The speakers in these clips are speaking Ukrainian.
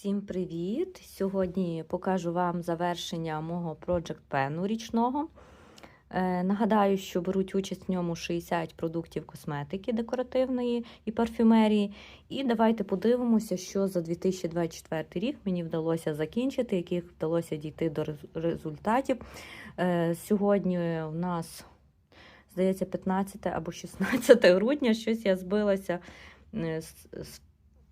Всім привіт! Сьогодні покажу вам завершення мого Project Pen річного. Е, нагадаю, що беруть участь в ньому 60 продуктів косметики декоративної і парфюмерії. І давайте подивимося, що за 2024 рік мені вдалося закінчити, яких вдалося дійти до результатів. Е, сьогодні у нас, здається, 15 або 16 грудня, щось я збилася е, з, з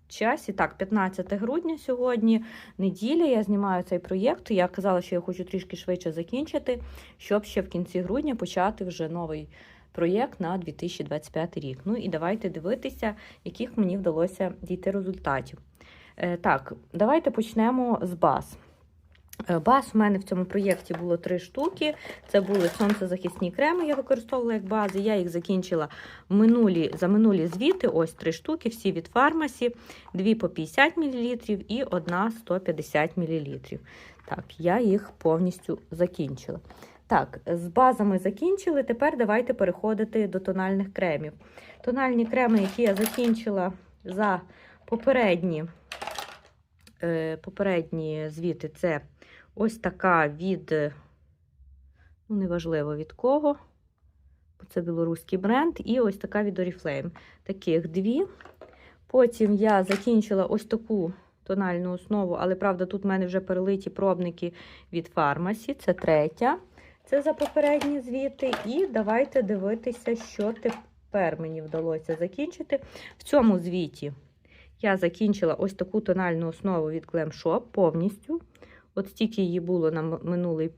часі. Так, 15 грудня сьогодні, неділя. Я знімаю цей проєкт. Я казала, що я хочу трішки швидше закінчити, щоб ще в кінці грудня почати вже новий проєкт на 2025 рік. Ну і давайте дивитися, яких мені вдалося дійти результатів. Е, так, давайте почнемо з баз. Е, Баз у мене в цьому проєкті було три штуки. Це були сонцезахисні креми, я використовувала як бази. Я їх закінчила минулі, за минулі звіти. Ось три штуки, всі від фармасі, дві по 50 мл і одна 150 мл. Так, я їх повністю закінчила. Так, з базами закінчили. Тепер давайте переходити до тональних кремів. Тональні креми, які я закінчила за попередні, е, попередні звіти, це ось така від, ну, неважливо від кого, це білоруський бренд, і ось така від Oriflame. Таких дві. Потім я закінчила ось таку тональну основу, але правда, тут в мене вже перелиті пробники від фармасі. Це третя. Це за попередні звіти. І давайте дивитися, що тепер мені вдалося закінчити. В цьому звіті я закінчила ось таку тональну основу від Glam Shop повністю. От стільки її було на минулий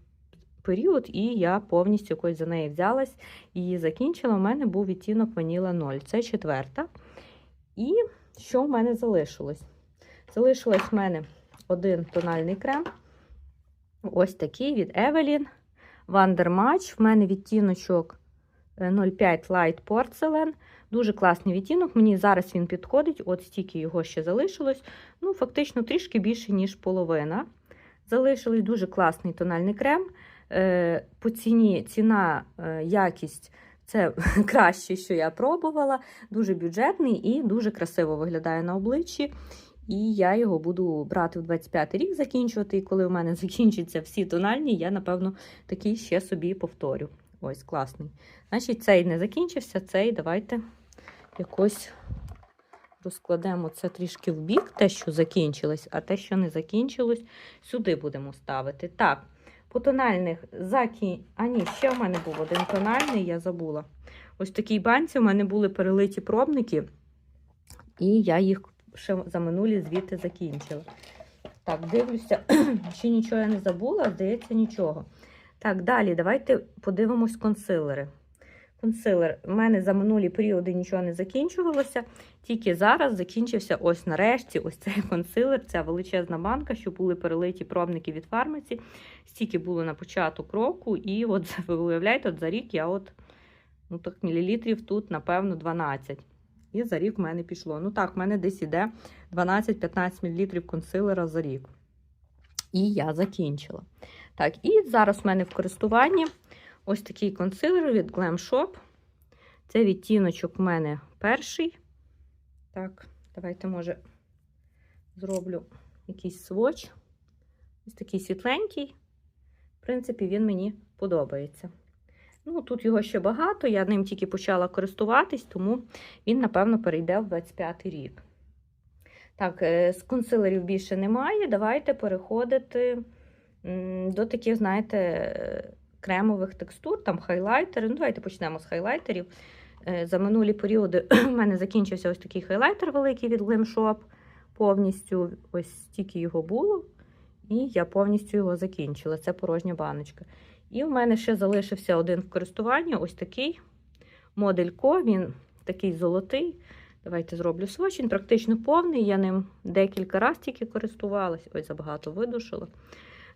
період, і я повністю якось за неї взялась і закінчила. У мене був відтінок Ваніла 0. Це четверта. І що в мене залишилось? Залишилось в мене один тональний крем. Ось такий від Evelyn. Wondermatch. В мене відтіночок е, 05 Light Porcelain. Дуже класний відтінок. Мені зараз він підходить, от стільки його ще залишилось. Ну, фактично, трішки більше, ніж половина. Залишилось дуже класний тональний крем. Е, По ціні ціна, е, якість це краще, що я пробувала. Дуже бюджетний і дуже красиво виглядає на обличчі. І я його буду брати в 25 рік закінчувати. І коли у мене закінчаться всі тональні, я, напевно, такий ще собі повторю. Ось, класний. Значить, цей не закінчився, цей давайте якось розкладемо це трішки в бік, те, що закінчилось, а те, що не закінчилось, сюди будемо ставити. Так, по тональних закі... А ні, ще в мене був один тональний, я забула. Ось в такій банці у мене були перелиті пробники, і я їх ще за минулі звідти закінчила. Так, дивлюся, чи нічого я не забула, здається, нічого. Так, далі давайте подивимось консилери. Консилер. У мене за минулі періоди нічого не закінчувалося. Тільки зараз закінчився ось нарешті ось цей консилер, ця величезна банка, що були перелиті пробники від фармаці. Стільки було на початок року, і от ви уявляєте, от за рік я от ну так мілілітрів тут, напевно, 12. І за рік в мене пішло. Ну так, в мене десь іде 12-15 мл консилера за рік. І я закінчила. Так, і зараз в мене в користуванні ось такий консилер від Glam Shop. Це відтіночок в мене перший. Так, давайте, може, зроблю якийсь своч. Ось такий світленький. В принципі, він мені подобається. Ну, тут його ще багато, я ним тільки почала користуватись, тому він, напевно, перейде в 25 рік. Так, е, з консилерів більше немає. Давайте переходити до таких, знаєте, е, кремових текстур, там хайлайтери. Ну, давайте почнемо з хайлайтерів. Е, За минулі періоди в мене закінчився ось такий хайлайтер великий від Glam Shop. Повністю ось стільки його було. І я повністю його закінчила. Це порожня баночка. І в мене ще залишився один в користуванні ось такий моделько. Він такий золотий. Давайте зроблю сводч. Практично повний. Я ним декілька разів тільки користувалась. Ой, забагато видушила.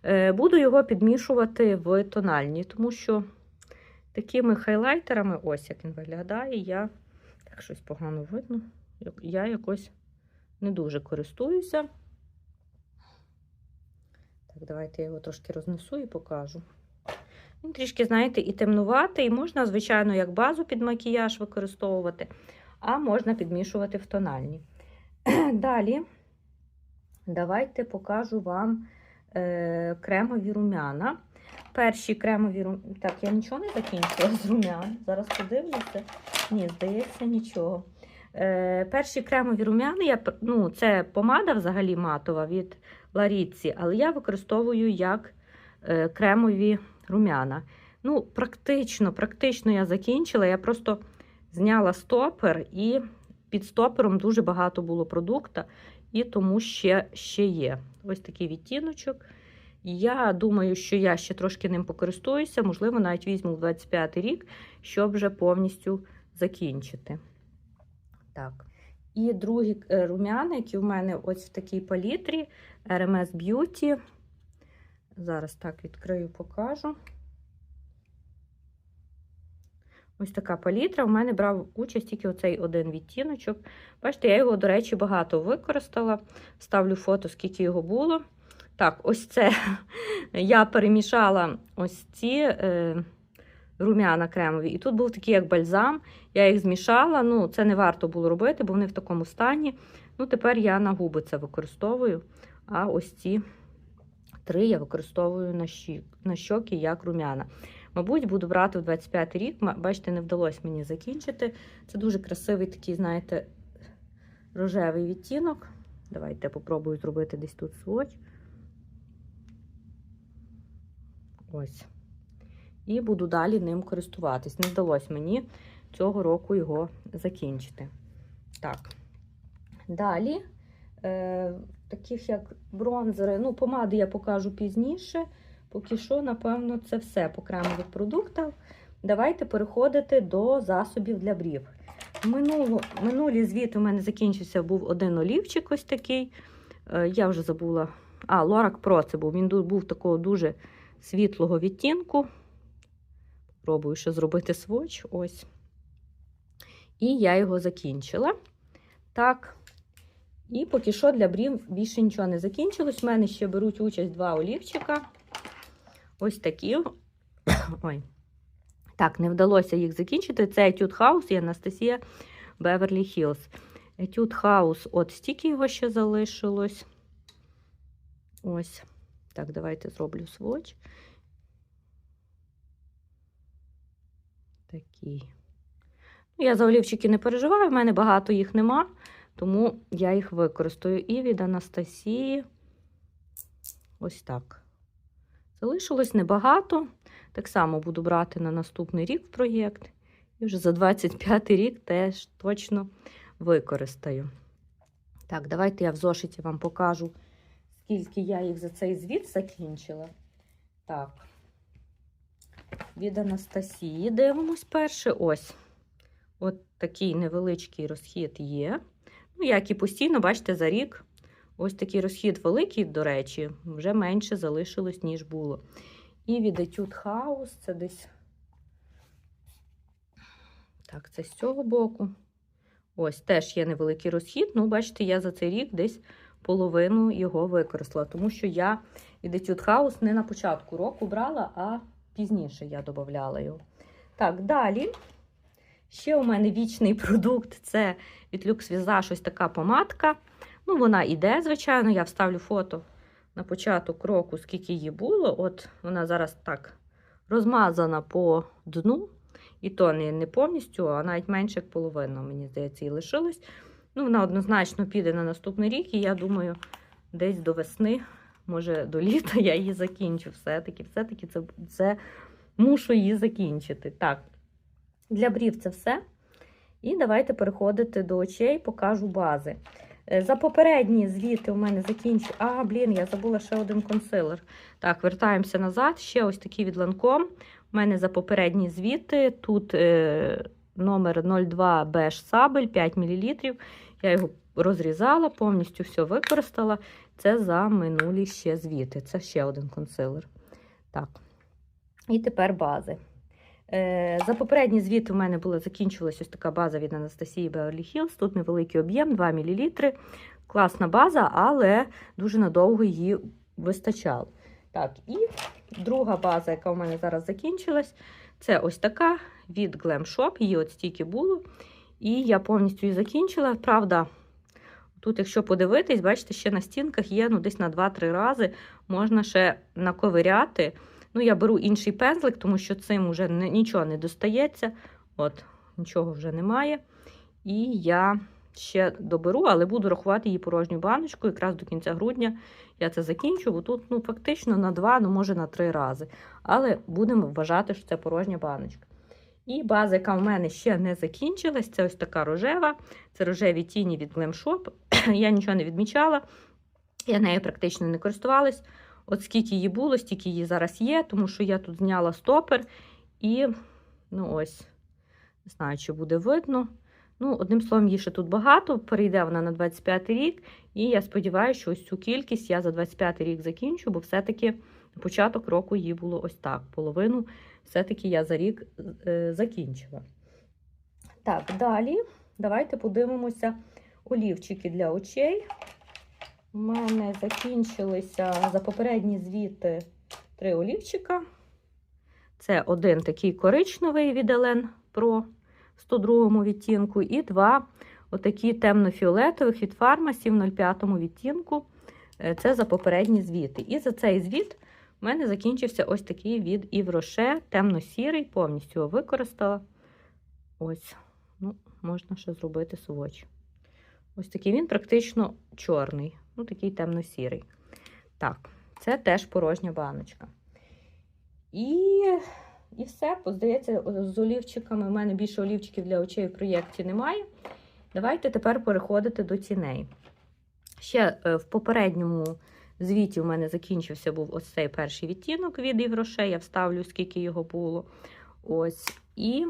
Е, Буду його підмішувати в тональні, тому що такими хайлайтерами, ось як він виглядає, я так щось погано видно. Я якось не дуже користуюся. Так, давайте я його трошки рознесу і покажу. Він трішки, знаєте, і темнуватий. Можна, звичайно, як базу під макіяж використовувати, а можна підмішувати в тональні. Далі Давайте покажу вам е, кремові рум'яна. Перші кремові рум'яна. Так, я нічого не закінчила з рум'ян. Зараз подивлюся. Ні, здається, нічого. Е, перші кремові рум'яни, я, ну, це помада взагалі матова від Ларіці, але я використовую як е, кремові рум'яна. Ну, практично, практично я закінчила. Я просто зняла стопер, і під стопером дуже багато було продукту, і тому ще, ще є. Ось такий відтіночок. Я думаю, що я ще трошки ним покористуюся, можливо, навіть візьму в 25 рік, щоб вже повністю закінчити. Так. І другі е, рум'яни, які в мене ось в такій палітрі RMS Beauty. Зараз так відкрию, покажу. Ось така палітра. У мене брав участь тільки оцей один відтіночок. Бачите, я його, до речі, багато використала. Ставлю фото, скільки його було. Так, ось це я перемішала ось ці е, рум'яна кремові. І тут був такий як бальзам. Я їх змішала. Ну, це не варто було робити, бо вони в такому стані. Ну, тепер я на губи це використовую. А ось ці три я використовую на, щі, на щоки як рум'яна. Мабуть, буду брати в 25 рік. Бачите, не вдалося мені закінчити. Це дуже красивий такий, знаєте, рожевий відтінок. Давайте попробую зробити десь тут сводч. Ось. І буду далі ним користуватись. Не вдалося мені цього року його закінчити. Так. Далі, е, таких як бронзери, ну, помади я покажу пізніше. Поки що, напевно, це все по кремових продуктах. Давайте переходити до засобів для брів. Минуло, минулі звіт у мене закінчився, був один олівчик ось такий. Е, я вже забула. А, Лорак Про це був. Він був такого дуже світлого відтінку. Пробую ще зробити сводч. Ось. І я його закінчила. Так. І поки що для брів більше нічого не закінчилось. У мене ще беруть участь два олівчика. Ось такі. Ой. Так, не вдалося їх закінчити. Це Etude House і Анастасія Beverly Hills. Etude House, от стільки його ще залишилось. Ось. Так, давайте зроблю сводч. Такий. Ну, Я за олівчики не переживаю, в мене багато їх нема, тому я їх використаю. І від Анастасії ось так. Залишилось небагато. Так само буду брати на наступний рік проєкт. І вже за 25 рік теж точно використаю. Так, давайте я в зошиті вам покажу, скільки я їх за цей звіт закінчила. Так. Від Анастасії дивимось перше. Ось. От такий невеличкий розхід є. Ну, як і постійно, бачите, за рік ось такий розхід великий, до речі, вже менше залишилось, ніж було. І від Etude House це десь. Так, це з цього боку. Ось теж є невеликий розхід. Ну, бачите, я за цей рік десь половину його використала, тому що я від Etude House не на початку року брала, а пізніше я додавала його. Так, далі. Ще у мене вічний продукт це від Lux Visage ось така помадка. Ну, вона іде, звичайно, я вставлю фото на початок року, скільки її було. От вона зараз так розмазана по дну. І то не повністю, а навіть менше як половина, мені здається, і лишилось. Ну, вона однозначно піде на наступний рік, і я думаю, десь до весни, може до літа я її закінчу. Все-таки, все-таки це, це мушу її закінчити. Так, для брів це все. І давайте переходити до очей, покажу бази. Е, За попередні звіти у мене закінчу. А, блін, я забула ще один консилер. Так, вертаємося назад. Ще ось такий від Lancome. У мене за попередні звіти. Тут е, номер 02 Beige Сабель 5 мл. Я його розрізала, повністю все використала. Це за минулі ще звіти. Це ще один консилер. Так. І тепер бази. Е, За попередній звіт у мене була закінчилась ось така база від Анастасії Beverly Hills. Тут невеликий об'єм, 2 мл. Класна база, але дуже надовго її вистачало. Так, і друга база, яка у мене зараз закінчилась, це ось така від Glam Shop. Її от стільки було. І я повністю її закінчила. Правда, Тут, якщо подивитись, бачите, ще на стінках є ну, десь на 2-3 рази можна ще наковиряти. Ну, я беру інший пензлик, тому що цим вже нічого не достається. От, нічого вже немає. І я ще доберу, але буду рахувати її порожню баночку. Якраз до кінця грудня я це закінчу, бо тут ну, фактично на 2, ну може на 3 рази. Але будемо вважати, що це порожня баночка. І база, яка в мене ще не закінчилась, це ось така рожева. Це рожеві тіні від Glam Shop. Я нічого не відмічала, я нею практично не користувалась. От скільки її було, стільки її зараз є, тому що я тут зняла стопер і, ну ось, не знаю, чи буде видно. Ну, одним словом, її ще тут багато, перейде вона на 25 рік, і я сподіваюся, що ось цю кількість я за 25 рік закінчу, бо все-таки початок року її було ось так. Половину все-таки я за рік е, закінчила. Так, далі давайте подивимося олівчики для очей. У мене закінчилися за попередні звіти три олівчика. Це один такий коричневий від Елен Pro в 102 відтінку, і два отакі темно-фіолетових від фармасі в 05 відтінку. Е, Це за попередні звіти. І за цей звіт у мене закінчився ось такий від Івроше, темно-сірий, повністю його використала. Ось, ну, можна ще зробити сводч. Ось такий він практично чорний, ну такий темно-сірий. Так, це теж порожня баночка. І, і все, здається, з олівчиками. У мене більше олівчиків для очей в проєкті немає. Давайте тепер переходити до тіней. Ще е, в попередньому звіті у мене закінчився був ось цей перший відтінок від Івроше. Я вставлю, скільки його було. Ось. І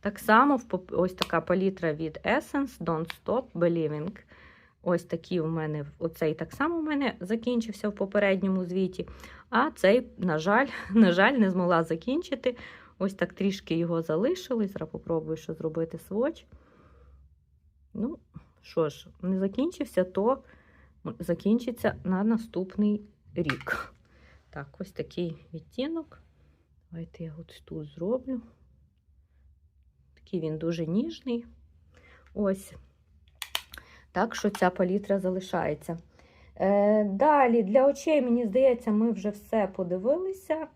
так само ось така палітра від Essence Don't Stop Believing. Ось такий у мене, оцей так само у мене закінчився в попередньому звіті. А цей, на жаль, на жаль, не змогла закінчити. Ось так трішки його залишилось. Зараз попробую що зробити сводч. Ну, що ж, не закінчився, то закінчиться на наступний рік. Так, ось такий відтінок. Давайте я от тут зроблю. Такий він дуже ніжний. Ось. Так що ця палітра залишається. Е, Далі, для очей, мені здається, ми вже все подивилися.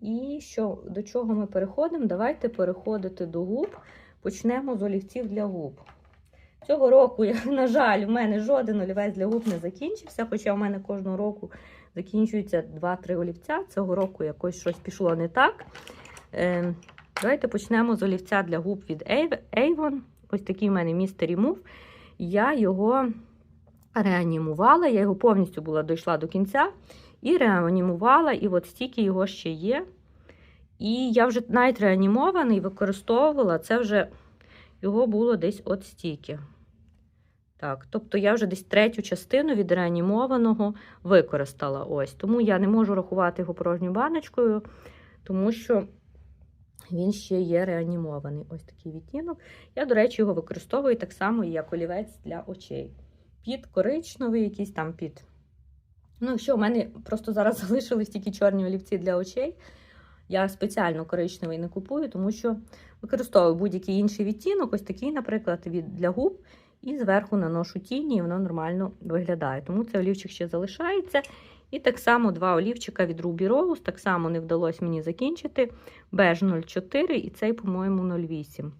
І що, до чого ми переходимо? Давайте переходити до губ. Почнемо з олівців для губ. Цього року, на жаль, у мене жоден олівець для губ не закінчився, хоча у мене кожного року закінчується 2-3 олівця. Цього року якось щось пішло не так. Е, Давайте почнемо з олівця для губ від Avon. Ось такий в мене Mystery Move. Я його реанімувала, я його повністю була дійшла до кінця і реанімувала, і от стільки його ще є. І я вже навіть реанімований використовувала, це вже його було десь от стільки. Так, тобто я вже десь третю частину від реанімованого використала. ось. Тому я не можу рахувати його порожньою баночкою, тому що він ще є реанімований. Ось такий відтінок. Я, до речі, його використовую так само, як олівець для очей. Під коричневий, якийсь там під. Ну, якщо у мене просто зараз залишились тільки чорні олівці для очей, я спеціально коричневий не купую, тому що використовую будь-який інший відтінок, ось такий, наприклад, від для губ, і зверху наношу тіні, і воно нормально виглядає. Тому цей олівчик ще залишається. І так само два олівчика від Ruby Rose, так само не вдалося мені закінчити. Беж 04 і цей, по-моєму, 08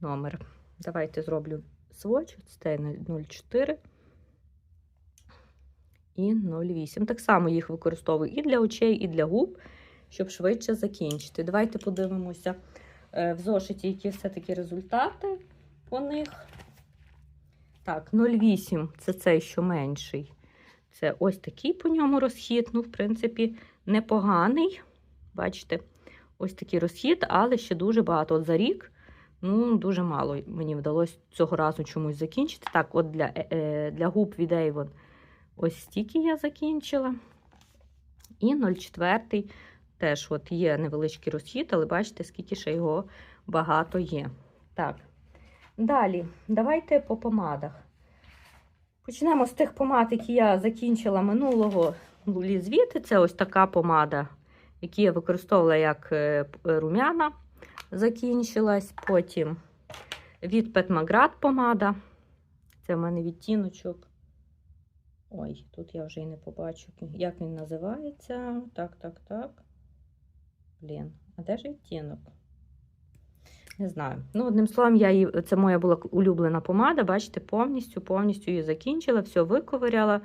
номер. Давайте зроблю сводч, це 04 і 08. Так само їх використовую і для очей, і для губ, щоб швидше закінчити. Давайте подивимося в зошиті, які все-таки результати по них. Так, 0,8 це цей, що менший. Це ось такий по ньому розхід. Ну, в принципі, непоганий. Бачите, ось такий розхід, але ще дуже багато. От за рік, ну, дуже мало мені вдалося цього разу чомусь закінчити. Так, от для е, для губ від Avon ось стільки я закінчила. І 0,4 теж от є невеличкий розхід, але бачите, скільки ще його багато є. Так, далі, давайте по помадах. Почнемо з тих помад, які я закінчила минулого лізвіти. Це ось така помада, яку я використовувала як рум'яна, закінчилась. Потім від Петмаград помада. Це в мене відтіночок. Ой, тут я вже і не побачу, як він називається. Так, так, так. Блін, а де ж відтінок? Не знаю. Ну, одним словом, я її, це моя була улюблена помада. Бачите, повністю, повністю її закінчила, все виковиряла,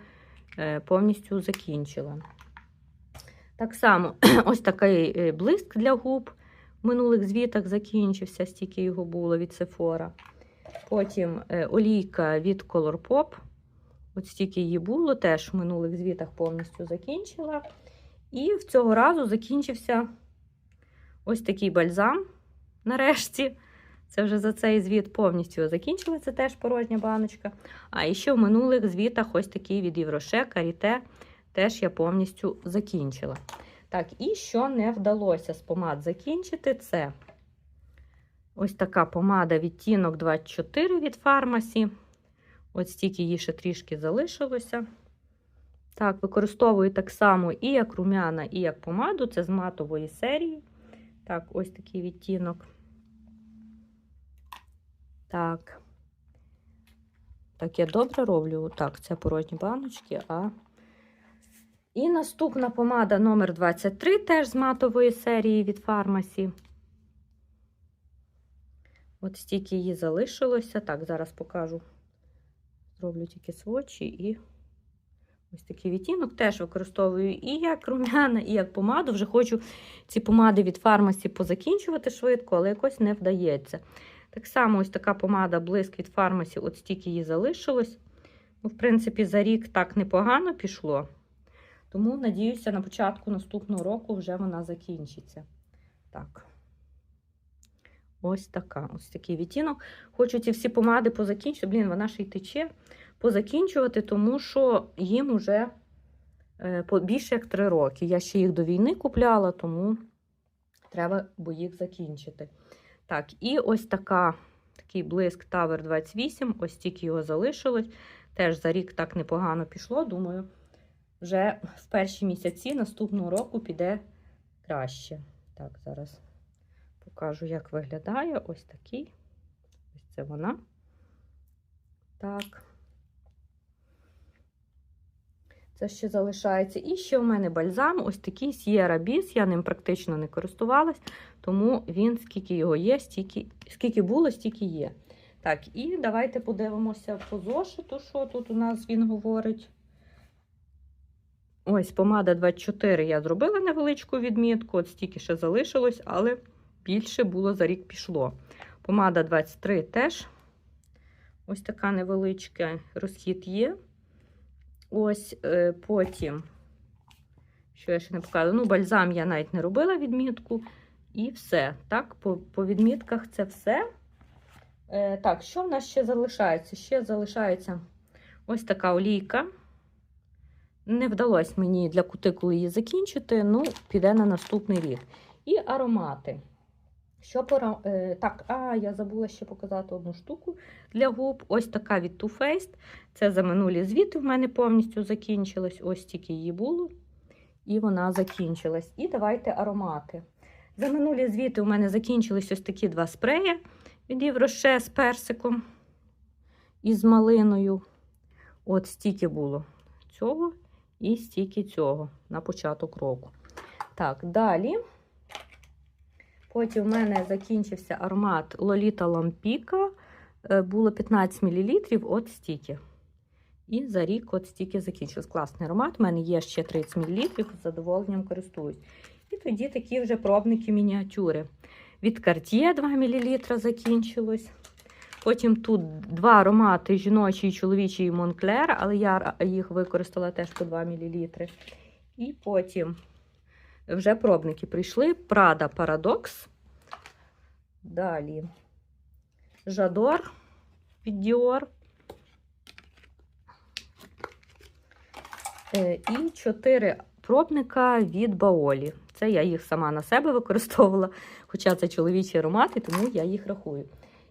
е, повністю закінчила. Так само, ось такий е, блиск для губ в минулих звітах закінчився, стільки його було від Sephora. Потім е, олійка від Colourpop. От стільки її було, теж в минулих звітах повністю закінчила. І в цього разу закінчився ось такий бальзам. Нарешті. Це вже за цей звіт повністю закінчила. Це теж порожня баночка. А ще в минулих звітах ось такий від Євроше, Каріте. Теж я повністю закінчила. Так, і що не вдалося з помад закінчити, це ось така помада відтінок 24 від фармасі. Ось стільки її ще трішки залишилося. Так, використовую так само і як рум'яна, і як помаду. Це з матової серії. Так, ось такий відтінок. Так. Так, я добре роблю. Так, це порожні баночки, а. І наступна помада номер 23 теж з матової серії від фармасі. От стільки її залишилося. Так, зараз покажу. Зроблю тільки свочі і ось такий відтінок. Теж використовую і як рум'яна, і як помаду. Вже хочу ці помади від фармасі позакінчувати швидко, але якось не вдається. Так само ось така помада блиск від фармасі, от стільки її залишилось. Ну, В принципі, за рік так непогано пішло. Тому, надіюся, на початку наступного року вже вона закінчиться. Так. Ось така, ось такий відтінок. Хочу ці всі помади позакінчити. Блін, вона ще й тече. Позакінчувати, тому що їм уже е, більше як 3 роки. Я ще їх до війни купляла, тому треба бо їх закінчити. Так, і ось така, такий блиск Tower 28, ось тільки його залишилось. Теж за рік так непогано пішло. Думаю, вже в перші місяці наступного року піде краще. Так, зараз покажу, як виглядає. Ось такий. Ось це вона. Так. Це ще залишається. І ще в мене бальзам, ось такий Sierra Bis. Я ним практично не користувалась, тому він, скільки його є, стільки, скільки було, стільки є. Так, і давайте подивимося по зошиту, що тут у нас він говорить. Ось помада 24 я зробила невеличку відмітку, от стільки ще залишилось, але більше було за рік пішло. Помада 23 теж ось така невеличка розхід є. Ось е, потім, що я ще не показала, ну, бальзам я навіть не робила відмітку. І все. Так, по, по відмітках це все. Е, так, що в нас ще залишається? Ще залишається ось така олійка. Не вдалося мені для кутикули її закінчити, ну, піде на наступний рік. І аромати. Що пора... Е, так, а, я забула ще показати одну штуку для губ. Ось така від Too Faced. Це за минулі звіти в мене повністю закінчилась. Ось тільки її було. І вона закінчилась. І давайте аромати. За минулі звіти у мене закінчились ось такі два спреї від Євроше з персиком і з малиною. От стільки було цього і стільки цього на початок року. Так, далі. Потім в мене закінчився аромат Лоліта Лампіка. Було 15 мл, от стільки. І за рік от стільки закінчився. Класний аромат. У мене є ще 30 мл, з задоволенням користуюсь. І тоді такі вже пробники мініатюри. Від Cartier 2 мл закінчилось. Потім тут два аромати жіночий, чоловічий і Монклер, але я їх використала теж по 2 мл. І потім вже пробники прийшли. Prada Paradox. Далі Жадор від Dior. І чотири пробника від Баолі. Це я їх сама на себе використовувала, хоча це чоловічі аромати, тому я їх рахую.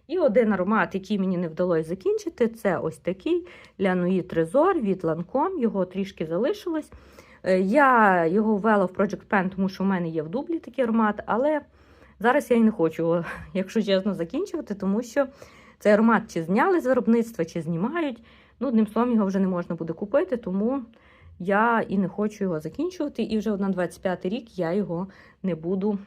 І один аромат, який мені не вдалося закінчити, це ось такий Лянуї Трезор від Lancome. Його трішки залишилось. Я його ввела в Project Pen, тому що в мене є в дублі такий аромат, але зараз я і не хочу, якщо чесно, закінчувати, тому що цей аромат чи зняли з виробництва, чи знімають. Ну, одним словом, його вже не можна буде купити, тому я і не хочу його закінчувати. І вже на 25 рік я його не буду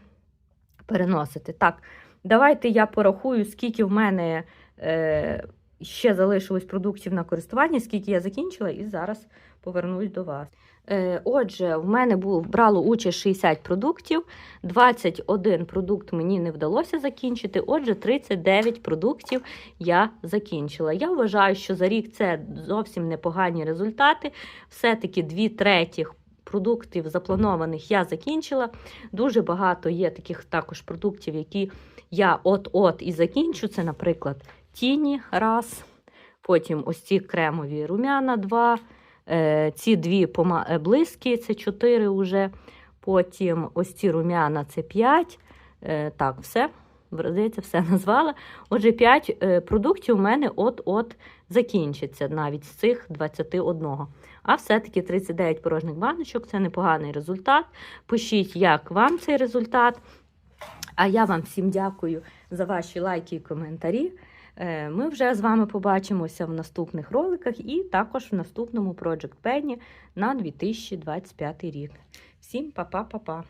переносити. Так, давайте я порахую, скільки в мене е, ще залишилось продуктів на користування, скільки я закінчила, і зараз повернусь до вас. Е, Отже, в мене був, брало участь 60 продуктів, 21 продукт мені не вдалося закінчити, отже, 39 продуктів я закінчила. Я вважаю, що за рік це зовсім непогані результати. Все-таки 2 третіх продуктів запланованих я закінчила. Дуже багато є таких також продуктів, які я от-от і закінчу. Це, наприклад, тіні раз, потім ось ці кремові румяна два. Е, ці дві е, це 4 уже. Потім ось ці румяна це 5. Е, так, все. Здається, все назвала. Отже, 5 е, продуктів у мене от-от закінчиться навіть з цих 21. А все-таки 39 порожніх баночок це непоганий результат. Пишіть, як вам цей результат. А я вам всім дякую за ваші лайки і коментарі. Е, Ми вже з вами побачимося в наступних роликах і також в наступному Project Penny на 2025 рік. Всім па-па-па-па!